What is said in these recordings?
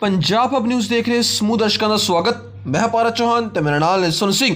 Punjab hub news ਦੇਖ ਰਹੇ ਸਮੂਹ ਦਰਸ਼ਕਾਂ ਦਾ ਸਵਾਗਤ। ਮੈਂ ਹਾਂ ਪਾਰਤ ਚੌਹਾਨ ਤੇ ਮੇਰੇ ਨਾਲ ਸੁਨ ਸਿੰਘ।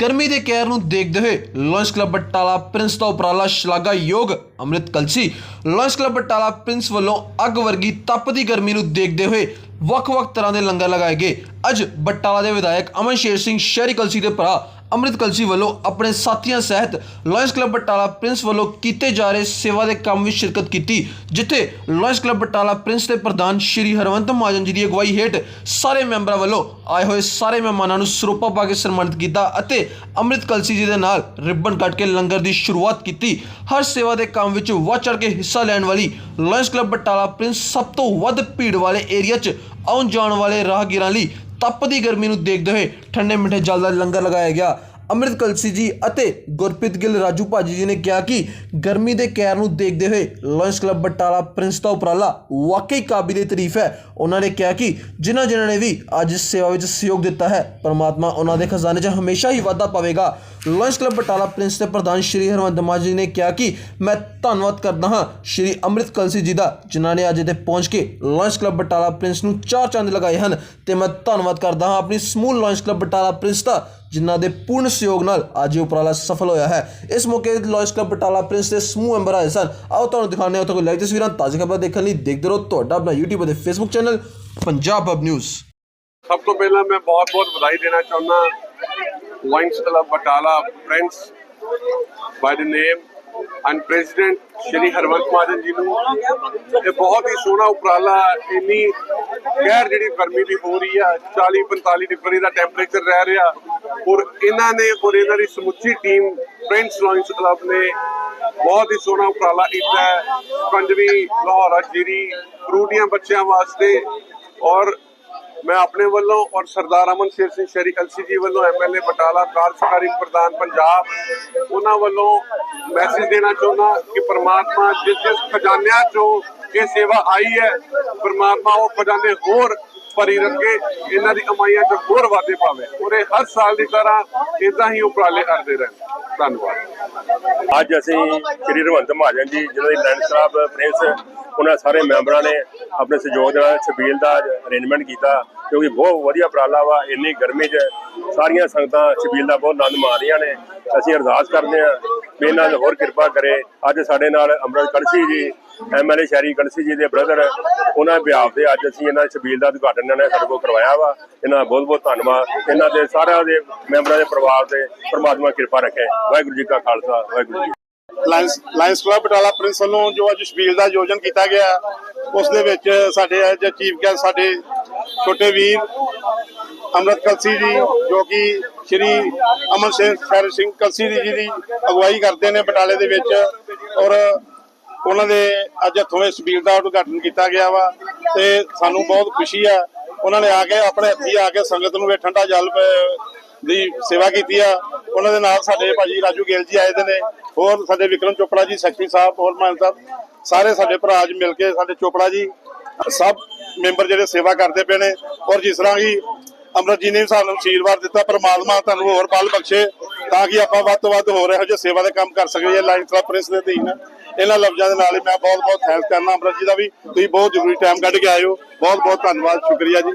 ਗਰਮੀ ਦੇ ਕਹਿਰ ਨੂੰ ਦੇਖਦੇ ਹੋਏ ਲਾਇਨਸ ਕਲੱਬ ਬਟਾਲਾ ਪ੍ਰਿੰਸ ਦਾ ਉਪਰਾਲਾ ਸ਼ਲਾਘਾਯੋਗ Amrit Kalsi. Lions club Batala prince ਵੱਲੋਂ ਅੱਗ ਵਰਗੀ ਤਪਦੀ ਗਰਮੀ ਨੂੰ ਦੇਖਦੇ ਹੋਏ ਵੱਖ-ਵੱਖ ਤਰ੍ਹਾਂ ਦੇ ਲੰਗਰ ਲਗਾਏ ਗਏ। ਅੱਜ ਬਟਾਲਾ ਦੇ ਵਿਧਾਇਕ ਅਮਨ ਸ਼ੇਰ ਸਿੰਘ ਸ਼ਹਿਰੀ ਕਲਸੀ ਦੇ ਭਰਾ ਅੰਮ੍ਰਿਤ ਕਲਸੀ ਵੱਲੋਂ ਆਪਣੇ ਸਾਥੀਆਂ ਸਹਿਤ ਲਾਇਨਸ ਕਲੱਬ ਬਟਾਲਾ ਪ੍ਰਿੰਸ ਵੱਲੋਂ ਕੀਤੇ ਜਾ ਰਹੇ ਸੇਵਾ ਦੇ ਕੰਮ ਵਿੱਚ ਸ਼ਿਰਕਤ ਕੀਤੀ, ਜਿੱਥੇ ਲਾਇਨਸ ਕਲੱਬ ਬਟਾਲਾ ਪ੍ਰਿੰਸ ਦੇ ਪ੍ਰਧਾਨ ਸ਼੍ਰੀ ਹਰਵੰਤ ਮਹਾਜਨ ਜੀ ਦੀ ਅਗਵਾਈ ਹੇਠ ਸਾਰੇ ਮੈਂਬਰਾਂ ਵੱਲੋਂ ਆਏ ਹੋਏ ਸਾਰੇ ਮਹਿਮਾਨਾਂ ਨੂੰ ਸਰੋਪਾ ਪਾ ਕੇ ਸਨਮਾਨਿਤ ਕੀਤਾ ਅਤੇ ਅੰਮ੍ਰਿਤ ਕਲਸੀ ਜੀ ਦੇ ਨਾਲ ਰਿਬਨ ਕੱਟ ਕੇ ਲੰਗਰ ਦੀ ਸ਼ੁਰੂਆਤ ਕੀਤੀ। ਹਰ ਸੇਵਾ ਦੇ ਕੰਮ ਵਿੱਚ ਵੱਧ ਚੜ ਕੇ ਹਿੱਸਾ ਲੈਣ ਵਾਲੀ ਲਾਇਨਸ ਕਲੱਬ ਬਟਾਲਾ ਪ੍ਰਿੰਸ ਸਭ ਤੋਂ ਵੱਧ ਭੀੜ ਵਾਲੇ ਏਰੀਆ 'ਚ ਆਉਣ ਜਾਣ ਵਾਲੇ ਰਾਹਗੀਰਾਂ ਲਈ ਤਪਦੀ ਗਰਮੀ ਨੂੰ ਦੇਖਦੇ ਹੋਏ ਠੰਡੇ ਮਿੱਠੇ ਜਲ ਦਾ ਲੰਗਰ ਲਗਾਇਆ ਗਿਆ। ਅੰਮ੍ਰਿਤ ਕਲਸੀ ਜੀ ਅਤੇ ਗੁਰਪ੍ਰੀਤ ਗਿੱਲ, ਰਾਜੂ ਭਾਜੀ ਜੀ ਨੇ ਕਿਹਾ ਕਿ ਗਰਮੀ ਦੇ ਕਹਿਰ ਨੂੰ ਦੇਖਦੇ ਹੋਏ ਲਾਇਨਸ ਕਲੱਬ ਬਟਾਲਾ ਪ੍ਰਿੰਸ ਦਾ ਉਪਰਾਲਾ ਵਾਕਈ ਕਾਬਿਲੇ ਤਾਰੀਫ ਹੈ। ਉਹਨਾਂ ਨੇ ਕਿਹਾ ਕਿ ਜਿਨ੍ਹਾਂ ਜਿਨ੍ਹਾਂ ਨੇ ਵੀ ਅੱਜ ਇਸ ਸੇਵਾ ਵਿੱਚ ਸਹਿਯੋਗ ਦਿੱਤਾ ਹੈ, ਪਰਮਾਤਮਾ ਉਹਨਾਂ ਦੇ ਖਜ਼ਾਨੇ 'ਚ ਹਮੇਸ਼ਾ ਹੀ ਵਾਧਾ ਪਾਵੇਗਾ। ਲਾਇੰਸ ਕਲੱਬ ਬਟਾਲਾ ਪ੍ਰਿੰਸ ਦੇ ਪ੍ਰਧਾਨ ਸ਼੍ਰੀ ਹਰਵੰਦ ਮਾਜੀ ਨੇ ਕਿਹਾ ਕਿ ਮੈਂ ਧੰਨਵਾਦ ਕਰਦਾ ਹਾਂ ਸ਼੍ਰੀ ਅੰਮ੍ਰਿਤ ਕਲਸੀ ਜੀ ਦਾ, ਜਿਨ੍ਹਾਂ ਨੇ ਅੱਜ ਇੱਥੇ ਪਹੁੰਚ ਕੇ ਲਾਇੰਸ ਕਲੱਬ ਬਟਾਲਾ ਪ੍ਰਿੰਸ ਨੂੰ ਚਾਰ ਚੰਦ ਲਗਾਏ ਹਨ। ਤੇ ਮੈਂ ਧੰਨਵਾਦ ਕਰਦਾ ਹਾਂ ਆਪਣੀ ਸਮੂਹ ਲਾਇੰਸ ਕਲੱਬ ਬਟਾਲਾ ਪ੍ਰਿੰਸ ਦਾ ਜਿਨ੍ਹਾਂ ਦੇ ਪੂਰਨ ਸਹਿਯੋਗ ਨਾਲ ਅੱਜ ਇਹ ਉਪਰਾਲਾ ਸਫਲ ਹੋਇਆ ਹੈ। ਇਸ ਮੌਕੇ ਤੇ ਕਲੱਬ ਬਟਾਲਾ ਪ੍ਰਿੰਸ ਦੇ ਸਮੂਹ ਮੈਂਬਰ ਆਏ ਸਨ। ਆਓ ਤੁਹਾਨੂੰ ਦਿਖਾਉਂਦੇ ਹਾਂ ਉੱਥੇ ਕੋਈ ਲਾਈਵ ਤਸਵੀਰਾਂ। ਤਾਜ਼ੀ ਖਬਰਾਂ ਦੇਖਣ ਲਈ ਦੇਖਦੇ ਰਹੋ ਤੁਹਾਡਾ ਆਪਣਾ YouTube ਅਤੇ Facebook channel, Punjab hub news ਸਭ ਤੋਂ ਪਹਿਲਾਂ ਮੈਂ ਬਹੁਤ ਬਹੁਤ ਵਧਾਈ ਦੇਣਾ ਚਾਹੁੰਦਾ lions club Batala friends by the name and president Shri Harwant Majan ji ਨੂੰ ਇਹ ਬਹੁਤ ਹੀ ਸੋਹਣਾ ਉਪਰਾਲਾ, ਇੰਨੀ ਗੈਰ ਜਿਹੜੀ ਗਰਮੀ ਦੀ ਹੋ ਰਹੀ ਆ 40 45 ਡਿਗਰੀ ਦਾ ਟੈਂਪਰੇਚਰ ਰਹਿ ਰਿਹਾ। ਔਰ ਇਹਨਾਂ ਨੇ, ਔਰ ਇਹਨਾਂ ਦੀ ਸਮੁੱਚੀ ਟੀਮ ਫਰੈਂਡਸ ਲਾਇਨਸ ਕਲੱਬ ਨੇ ਬਹੁਤ ਹੀ ਸੋਹਣਾ ਉਪਰਾਲਾ ਕੀਤਾ। ਹੈ ਪੰਜਵੀਂ ਲਾਹੌਰਾ ਜੀਰੀ ਫਰੂਟੀਆਂ ਬੱਚਿਆਂ ਵਾਸਤੇ। ਔਰ ਮੈਂ ਆਪਣੇ ਵੱਲੋਂ ਔਰ ਸਰਦਾਰ ਅਮਨ ਸ਼ੇਰ ਸਿੰਘ ਸ਼ਹਿਰੀ ਕਲਸੀ ਜੀ ਵੱਲੋਂ ਐਮਐਲਏ ਬਟਾਲਾ ਕਾਰਜਕਾਰੀ ਪ੍ਰਧਾਨ ਪੰਜਾਬ, ਉਹਨਾਂ ਵੱਲੋਂ ਮੈਸੇਜ ਦੇਣਾ ਚਾਹੁੰਦਾ ਕਿ ਪ੍ਰਮਾਤਮਾ ਜਿਸ ਜਿਸ ਖਜ਼ਾਨਿਆਂ ਚੋਂ ਇਹ ਸੇਵਾ ਆਈ ਹੈ, ਪ੍ਰਮਾਤਮਾ ਉਹ ਖਜ਼ਾਨੇ ਹੋਰ ਭਰੀ ਰੱਖੇ, ਇਹਨਾਂ ਦੀ ਕਮਾਈਆਂ 'ਚ ਹੋਰ ਵਾਧੇ ਪਾਵੇ। ਔਰ ਇਹ ਹਰ ਸਾਲ ਦੀ ਤਰ੍ਹਾਂ ਇਦਾਂ ਹੀ ਉਪਰਾਲੇ ਕਰਦੇ ਰਹਿਣ ਧੰਨਵਾਦ। ਅੱਜ ਅਸੀਂ ਸ੍ਰੀ ਰਵੰਤ ਮਹਾਜਨ ਜੀ, ਜਿਹਨਾਂ ਦੀ ਲੈਂਡ ਕਲੱਬ ਪ੍ਰਿੰਸ, ਉਹਨਾਂ ਸਾਰੇ ਮੈਂਬਰਾਂ ਨੇ ਆਪਣੇ ਸਹਿਯੋਗ ਦੇ ਨਾਲ ਛਬੀਲ ਦਾ ਅਰੇਂਜਮੈਂਟ ਕੀਤਾ, ਕਿਉਂਕਿ ਬਹੁਤ ਵਧੀਆ ਉਪਰਾਲਾ ਵਾ, ਇੰਨੀ ਗਰਮੀ 'ਚ ਸਾਰੀਆਂ ਸੰਗਤਾਂ ਛਬੀਲ ਦਾ ਬਹੁਤ ਆਨੰਦ ਮਾਣ ਰਹੀਆਂ ਨੇ। ਅਸੀਂ ਅਰਦਾਸ ਕਰਦੇ ਹਾਂ ਵੀ ਇਹਨਾਂ ਦੀ ਹੋਰ ਕਿਰਪਾ ਕਰੇ। ਅੱਜ ਸਾਡੇ ਨਾਲ ਅਮਰਤ ਕਲਸੀ ਜੀ ਐਮਐਲਏ ਸ਼ਹਿਰੀ ਕਲਸੀ ਜੀ ਦੇ ਬ੍ਰਦਰ, ਉਹਨਾਂ ਵਿਆਹ ਦੇ ਅੱਜ ਅਸੀਂ ਇਹਨਾਂ ਛਬੀਲ ਦਾ ਉਦਘਾਟਨ ਇਹਨਾਂ ਨੇ ਸਾਡੇ ਕੋਲ ਕਰਵਾਇਆ ਵਾ। ਇਹਨਾਂ ਦਾ ਬਹੁਤ ਬਹੁਤ ਧੰਨਵਾਦ। ਇਹਨਾਂ ਦੇ ਸਾਰਿਆਂ ਦੇ ਮੈਂਬਰਾਂ ਦੇ ਪਰਿਵਾਰ ਦੇ ਪ੍ਰਮਾਤਮਾ ਕਿਰਪਾ ਰੱਖੇ। ਵਾਹਿਗੁਰੂ ਜੀ ਕਾ Khalsa, Waheguru ji lions lions club Batala prince ਵੱਲੋਂ ਜੋ ਅੱਜ ਸ਼ਬੀਲ ਦਾ ਆਯੋਜਨ ਕੀਤਾ ਗਿਆ, ਉਸ ਦੇ ਵਿੱਚ ਸਾਡੇ ਅੱਜ ਚੀਫ ਗੈਸਟ ਸਾਡੇ ਛੋਟੇ ਵੀਰ ਅਮਰਤ ਕਲਸੀ ਜੀ, ਜੋ ਕਿ ਸ਼੍ਰੀ ਅਮਨ ਸਿੰਘ ਖੈਰ ਸਿੰਘ ਕਲਸੀ ਜੀ ਦੀ ਅਗਵਾਈ ਕਰਦੇ ਨੇ ਬਟਾਲੇ ਦੇ ਵਿੱਚ ਔਰ ਉਹਨਾਂ ਦੇ ਅੱਜ ਹੱਥੋਂ ਇਸ ਸ਼ਬੀਲ ਦਾ ਉਦਘਾਟਨ ਕੀਤਾ ਗਿਆ ਵਾ ਤੇ ਸਾਨੂੰ ਬਹੁਤ ਖੁਸ਼ੀ ਆ। ਉਹਨਾਂ ਨੇ ਆ ਕੇ ਆਪਣੇ ਹੱਥੀ ਆ ਕੇ ਸੰਗਤ ਨੂੰ ਠੰਡਾ ਜਲ ਦੀ ਸੇਵਾ ਕੀਤੀ ਆ। ਉਹਨਾਂ ਦੇ ਨਾਲ ਸਾਡੇ ਭਾਜੀ ਰਾਜੂ ਗਿੱਲ ਜੀ ਆਏ ਦੇ ਨੇ, ਹੋਰ ਸਾਡੇ ਵਿਕਰਮ ਚੋਪੜਾ ਜੀ, ਸੈਕਟਰੀ ਸਾਹਿਬ, ਹੋਰ ਮਾਨ ਸਾਹਿਬ, ਸਾਰੇ ਸਾਡੇ ਭਰਾ ਅੱਜ ਮਿਲ ਕੇ ਸਾਡੇ ਚੋਪੜਾ ਜੀ, ਸਭ ਮੈਂਬਰ ਜਿਹੜੇ ਸੇਵਾ ਕਰਦੇ ਪਏ ਨੇ। ਔਰ ਜਿਸ ਤਰ੍ਹਾਂ ਹੀ ਅਮਰਤ ਜੀ ਨੇ ਵੀ ਸਾਨੂੰ ਆਸ਼ੀਰਵਾਦ ਦਿੱਤਾ, ਪਰਮਾਤਮਾ ਤੁਹਾਨੂੰ ਹੋਰ ਬਲ ਬਖਸ਼ੇ ਤਾਂ ਕਿ ਆਪਾਂ ਵੱਧ ਤੋਂ ਵੱਧ ਹੋਰ ਇਹੋ ਜਿਹੇ ਸੇਵਾ ਦੇ ਕੰਮ ਕਰ ਸਕੀਏ। ਲਾਈਨ ਕਲੱਬ ਪ੍ਰਿੰਸ ਦੇ ਅਧੀਨ ਇਹਨਾਂ ਲਫ਼ਜ਼ਾਂ ਦੇ ਨਾਲ ਹੀ ਮੈਂ ਬਹੁਤ ਬਹੁਤ ਥੈਂਕ ਕਰਨਾ ਅਮਰਤ ਜੀ ਦਾ ਵੀ। ਤੁਸੀਂ ਬਹੁਤ ਜ਼ਰੂਰੀ ਟਾਈਮ ਕੱਢ ਕੇ ਆਏ ਹੋ। ਬਹੁਤ ਬਹੁਤ ਧੰਨਵਾਦ, ਸ਼ੁਕਰੀਆ ਜੀ।